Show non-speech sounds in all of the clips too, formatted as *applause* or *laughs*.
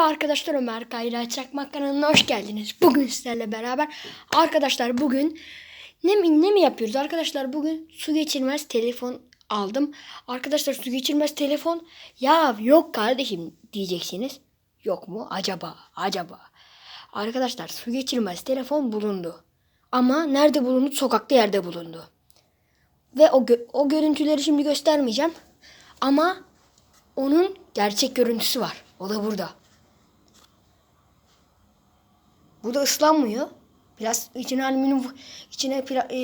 Merhaba arkadaşlar Ömer Kayra Çakmak kanalına hoş geldiniz. Bugün sizlerle beraber arkadaşlar bugün ne mi, ne mi yapıyoruz? Arkadaşlar bugün su geçirmez telefon aldım. Arkadaşlar su geçirmez telefon ya yok kardeşim diyeceksiniz. Yok mu? Acaba? Acaba? Arkadaşlar su geçirmez telefon bulundu. Ama nerede bulundu? Sokakta yerde bulundu. Ve o, gö- o görüntüleri şimdi göstermeyeceğim. Ama onun gerçek görüntüsü var. O da burada. Bu da ıslanmıyor. Plas içine alüminyum içine pla, e,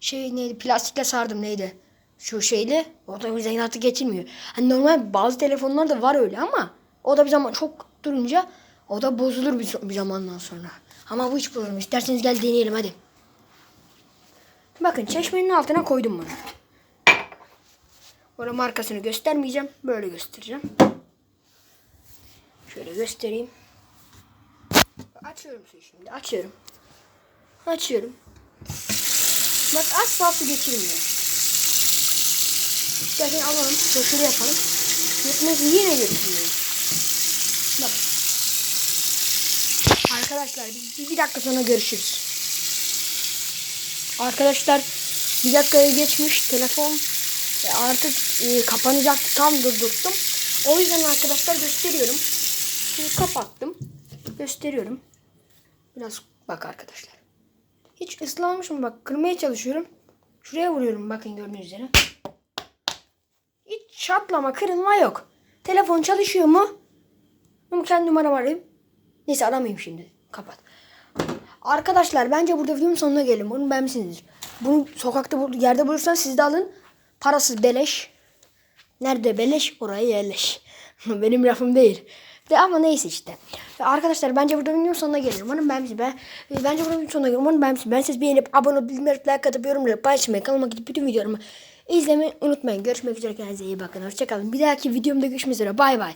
şey neydi plastikle sardım neydi? Şu şeyle o da yüzden artık geçilmiyor. Hani normal bazı telefonlarda var öyle ama o da bir zaman çok durunca o da bozulur bir, bir zamandan sonra. Ama bu hiç bozulmuyor. İsterseniz gel deneyelim hadi. Bakın çeşmenin altına koydum bunu. Burada markasını göstermeyeceğim. Böyle göstereceğim. Şöyle göstereyim. Açıyorum suyu şimdi. Açıyorum. Açıyorum. Bak asla su geçirmiyor. İstersen alalım. Şöyle yapalım. Yetmez yine geçirmiyor. Bak. Arkadaşlar biz bir dakika sonra görüşürüz. Arkadaşlar bir dakikaya geçmiş telefon e, artık e, kapanacaktı tam durdurttum. O yüzden arkadaşlar gösteriyorum. Şimdi kapattım. Gösteriyorum. Biraz bak arkadaşlar. Hiç ıslanmış mı bak kırmaya çalışıyorum. Şuraya vuruyorum bakın gördüğünüz üzere. Hiç çatlama kırılma yok. Telefon çalışıyor mu? Ama kendi numaramı arayayım. Neyse aramayayım şimdi. Kapat. Arkadaşlar bence burada videonun sonuna gelelim. Bunu beğenmişsinizdir. Bunu sokakta yerde bulursanız siz de alın. Parasız beleş. Nerede beleş oraya yerleş. *laughs* Benim lafım değil. De ama neyse işte. Arkadaşlar bence burada videonun sonuna gelelim. Umarım. Ben, e, bence burada videonun sonuna gelelim. Umarım beğenmişsiniz. Ben siz beğenip abone olup bildirimleri like atıp yorumları paylaşmayı kanalıma gidip bütün videolarımı izlemeyi unutmayın. Görüşmek üzere kendinize iyi bakın. Hoşçakalın. Bir dahaki videomda görüşmek üzere. Bay bay.